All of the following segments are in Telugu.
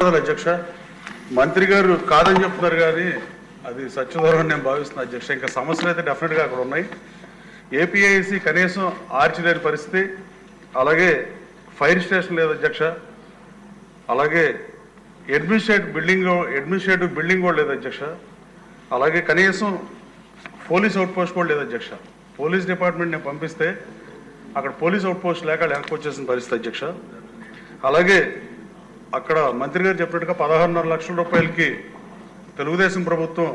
అధ్యక్ష. మంత్రి గారు కాదని చెప్తున్నారు కానీ అది సత్యదూరం నేను భావిస్తున్నా అధ్యక్ష. ఇంకా సమస్యలు అయితే డెఫినెట్గా అక్కడ ఉన్నాయి. ఏపీఐసి కనీసం ఆర్చి లేని పరిస్థితి. అలాగే ఫైర్ స్టేషన్ లేదు అధ్యక్ష. అలాగే అడ్మినిస్ట్రేటివ్ బిల్డింగ్ అడ్మినిస్ట్రేటివ్ బిల్డింగ్ కూడా లేదు అధ్యక్ష. అలాగే కనీసం పోలీస్ అవుట్పోస్ట్ కూడా లేదు అధ్యక్ష. పోలీస్ డిపార్ట్మెంట్ నేను పంపిస్తే అక్కడ పోలీస్ అవుట్పోస్ట్ లేక వెనక్కి వచ్చేసిన పరిస్థితి అధ్యక్ష. అలాగే అక్కడ మంత్రి గారు చెప్పినట్టుగా పదహారున్నర లక్షల రూపాయలకి తెలుగుదేశం ప్రభుత్వం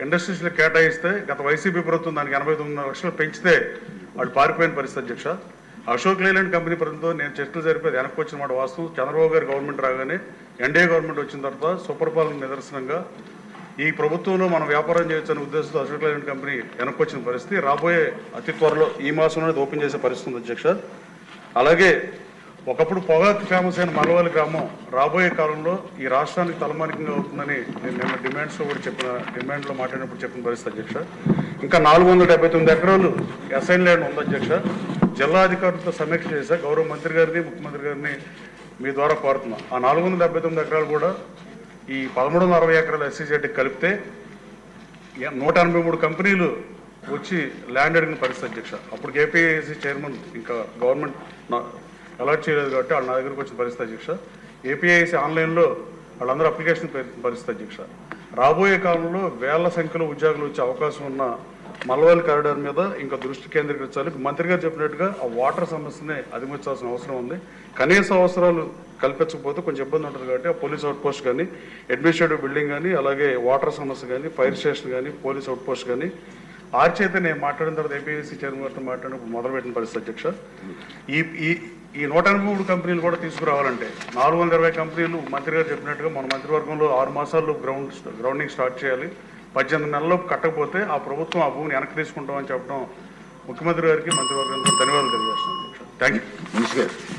ఇండస్ట్రీస్లో కేటాయిస్తే గత వైసీపీ ప్రభుత్వం దానికి ఎనభై తొమ్మిది లక్షలు పెంచితే వాళ్ళు పారిపోయిన పరిస్థితి అధ్యక్ష. అశోక్ లేలాండ్ కంపెనీ ప్రభుత్వం నేను చర్చలు జరిపేది వెనక్కి వచ్చిన మాట వాస్తవం. చంద్రబాబు గారు గవర్నమెంట్ రాగానే ఎన్డీఏ గవర్నమెంట్ వచ్చిన తర్వాత సుపరిపాలన నిదర్శనంగా ఈ ప్రభుత్వంలో మనం వ్యాపారం చేయొచ్చనే ఉద్దేశంతో అశోక్ లేలాండ్ కంపెనీ వెనక్కి వచ్చిన పరిస్థితి. రాబోయే అతి త్వరలో ఈ మాసంలో ఓపెన్ చేసే పరిస్థితి ఉంది అధ్యక్ష. అలాగే ఒకప్పుడు పొగాకు ఫేమస్ అయిన మలవాలి గ్రామం రాబోయే కాలంలో ఈ రాష్ట్రానికి తలమానికంగా అవుతుందని నేను నిన్న డిమాండ్స్లో కూడా చెప్పిన డిమాండ్లో మాట్లాడినప్పుడు చెప్పిన పరిస్థితి అధ్యక్ష. ఇంకా నాలుగు వందల డెబ్బై తొమ్మిది ఎకరాలు అసైన్ ల్యాండ్ ఉంది అధ్యక్ష. జిల్లా అధికారులతో సమీక్ష చేశా గౌరవ మంత్రి గారిని ముఖ్యమంత్రి గారిని మీ ద్వారా కోరుతున్నా. ఆ నాలుగు వందల డెబ్బై తొమ్మిది ఎకరాలు కూడా ఈ పదమూడు వందల అరవై ఎకరాలు ఎస్సీజెడ్కి కలిపితే నూట ఎనభై మూడు కంపెనీలు వచ్చి ల్యాండ్ అడిగిన పరిస్థితి అధ్యక్ష. అప్పుడు ఏపీఐసి చైర్మన్ ఇంకా గవర్నమెంట్ అలర్ట్ అలాట్ చేయలేదు కాబట్టి వాళ్ళు నా దగ్గరకు వచ్చిన పరిస్థితి అధ్యక్ష. ఏపీఐసి ఆన్లైన్లో వాళ్ళందరూ అప్లికేషన్ పరిస్థితి అధ్యక్ష. రాబోయే కాలంలో వేల సంఖ్యలో ఉద్యోగులు వచ్చే అవకాశం ఉన్న మల్వాల్ కారిడార్ మీద ఇంకా దృష్టి కేంద్రీకరించాలి. మంత్రి గారు చెప్పినట్టుగా ఆ వాటర్ సమస్యని అధిగమించాల్సిన అవసరం ఉంది. కనీస అవసరాలు కల్పించకపోతే కొంచెం ఇబ్బంది ఉంటుంది కాబట్టి ఆ పోలీస్ అవుట్ పోస్ట్ కానీ అడ్మినిస్ట్రేటివ్ బిల్డింగ్ కానీ అలాగే వాటర్ సమస్య కానీ ఫైర్ స్టేషన్ కానీ పోలీస్ అవుట్ పోస్ట్ కానీ. ఆర్చైతే నేను మాట్లాడిన తర్వాత ఏపీఎస్సీ చైర్మన్ గారితో మాట్లాడినప్పుడు మొదలుపెట్టిన పరిస్థితి అధ్యక్ష. ఈ ఈ నూట ఎనభై మూడు కంపెనీలు కూడా తీసుకురావాలంటే నాలుగు వందల ఇరవై కంపెనీలు మంత్రి గారు చెప్పినట్టుగా మన మంత్రివర్గంలో ఆరు మాసాల్లో గ్రౌండ్ గ్రౌండింగ్ స్టార్ట్ చేయాలి. పద్దెనిమిది నెలల్లో కట్టకపోతే ఆ ప్రభుత్వం ఆ భూమిని వెనక్కి తీసుకుంటామని చెప్పడం ముఖ్యమంత్రి గారికి మంత్రివర్గానికి ధన్యవాదాలు తెలియజేస్తున్నాను. Thank you